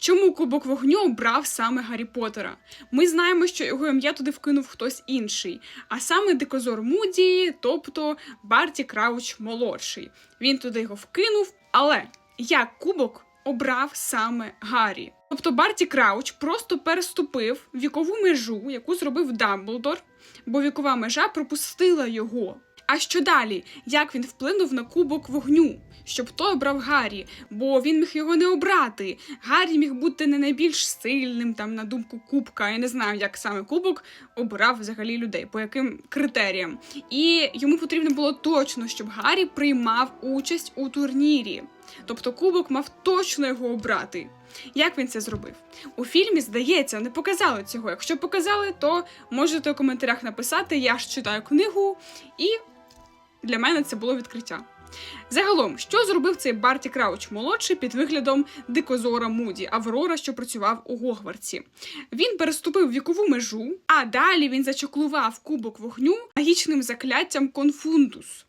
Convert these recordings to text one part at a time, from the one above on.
Чому Кубок вогню обрав саме Гаррі Поттера? Ми знаємо, що його ім'я туди вкинув хтось інший, а саме дикозор Муді, тобто Барті Крауч молодший. Він туди його вкинув, але як Кубок обрав саме Гаррі? Тобто Барті Крауч просто переступив вікову межу, яку зробив Дамблдор, бо вікова межа пропустила його. А що далі? Як він вплинув на кубок вогню? Щоб той обрав Гаррі, бо він міг його не обрати. Гаррі міг бути не найбільш сильним, там, на думку кубка. Я не знаю, як саме кубок обирав взагалі людей, по яким критеріям. І йому потрібно було точно, щоб Гаррі приймав участь у турнірі. Тобто кубок мав точно його обрати. Як він це зробив? У фільмі, здається, не показали цього. Якщо показали, то можете у коментарях написати. Я ж читаю книгу, і для мене це було відкриття. Загалом, що зробив цей Барті Крауч молодший під виглядом дикозора Муді, Аврора, що працював у Гогвартсі? Він переступив вікову межу, а далі він зачаклував кубок вогню магічним закляттям конфундус.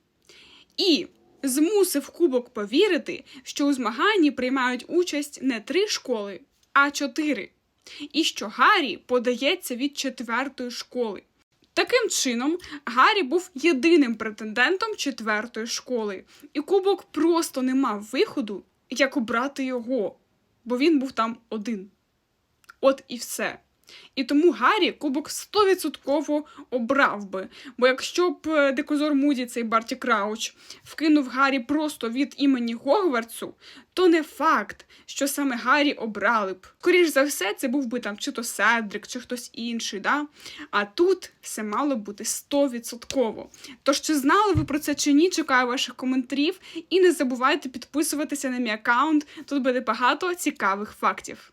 І змусив кубок повірити, що у змаганні приймають участь не три школи, а чотири. І що Гаррі подається від четвертої школи. Таким чином, Гаррі був єдиним претендентом четвертої школи, і кубок просто не мав виходу, як обрати його, бо він був там один. От і все. І тому Гаррі кубок 100% обрав би. Бо якщо б е, дикозор Муді, цей Барті Крауч, вкинув Гаррі просто від імені Гогвартсу, то не факт, що саме Гаррі обрали б. Скоріш за все, це був би там чи то Седрик, чи хтось інший. Да? А тут все мало бути 100%. Тож, чи знали ви про це чи ні, чекаю ваших коментарів. І не забувайте підписуватися на мій аккаунт. Тут буде багато цікавих фактів.